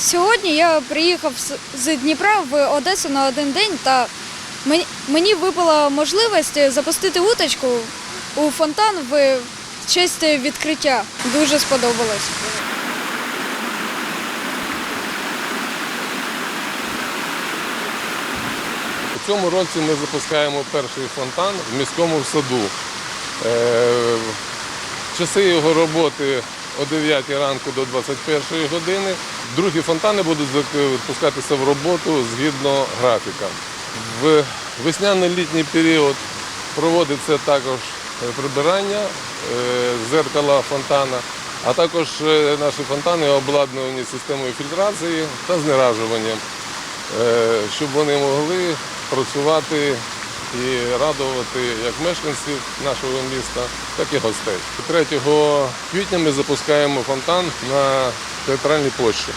Сьогодні я приїхав з- Дніпра в Одесу на один день та мені- мені випала можливість запустити уточку у фонтан в честь відкриття. Дуже сподобалось. У цьому році ми запускаємо перший фонтан в міському саду. Е, Часи його роботи о 9 ранку до 21 години. Другі фонтани будуть запускатися в роботу згідно графіка. В весняно-літній період проводиться також е, прибирання е, зеркала фонтана, а також е, наші фонтани обладнані системою фільтрації та знеражуванням. Е, щоб вони могли працювати і радувати як мешканців нашого міста, так і гостей. 3 квітня ми запускаємо фонтан на театральній площі.